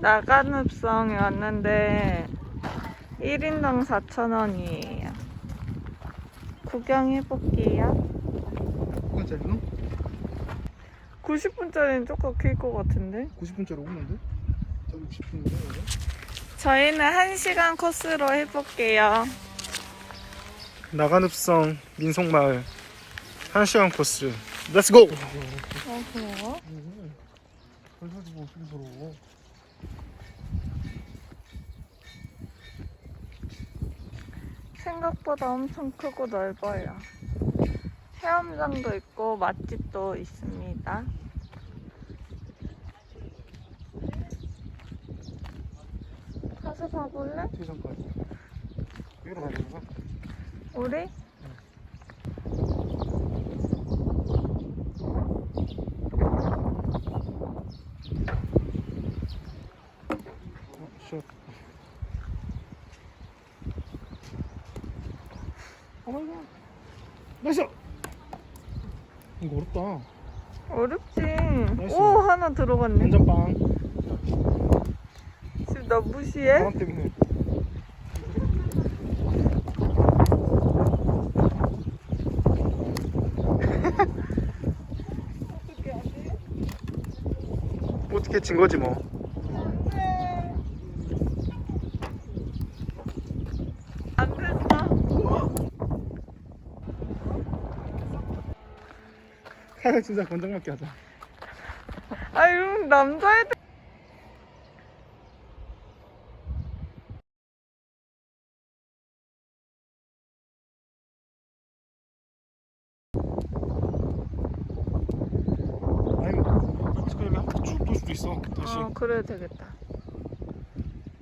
나간읍성에 왔는데 1인당 4,000원이에요. 구경해볼게요. 몇분짜리노? 90분짜리는 조금 길 것 같은데? 90분짜리 오는데? 저 60분인데 이거? 저희는 1시간 코스로 해볼게요. 나간읍성 민속마을 1시간 코스 렛츠고! 어, 그래요? 그래가지고 어떻게 서러워 생각보다 엄청 크고 넓어요. 체험장도 있고 맛집도 있습니다. 가서 봐볼래? 우리? 어, 쉣 어머나 나이스! 이거 어렵다 어렵지. 나이스. 오 하나 들어갔네. 완전빵 지금 나 무시해? 바람 때문에 어떻게 진 거지 뭐. 안 됐어. 카약 진짜 권장맞게 하자. 아유 남자애들. 아니 쭉돌 수도 있어. 다시. 어 그래도 되겠다.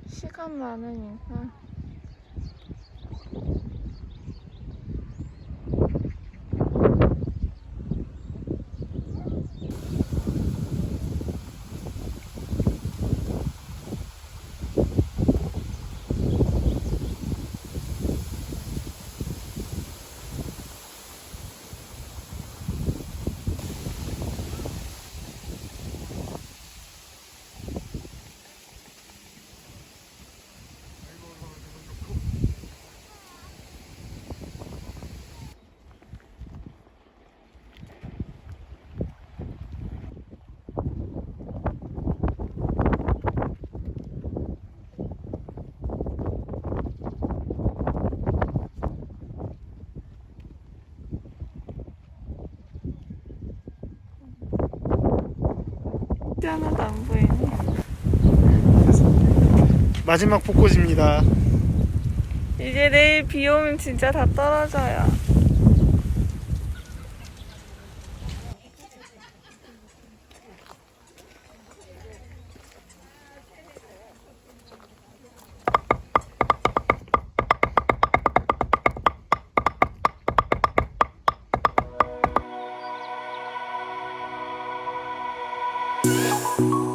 시간 많으니까. 하나도 안 보이네. 마지막 폭포지입니다. 이제 내일 비 오면 진짜 다 떨어져요. Música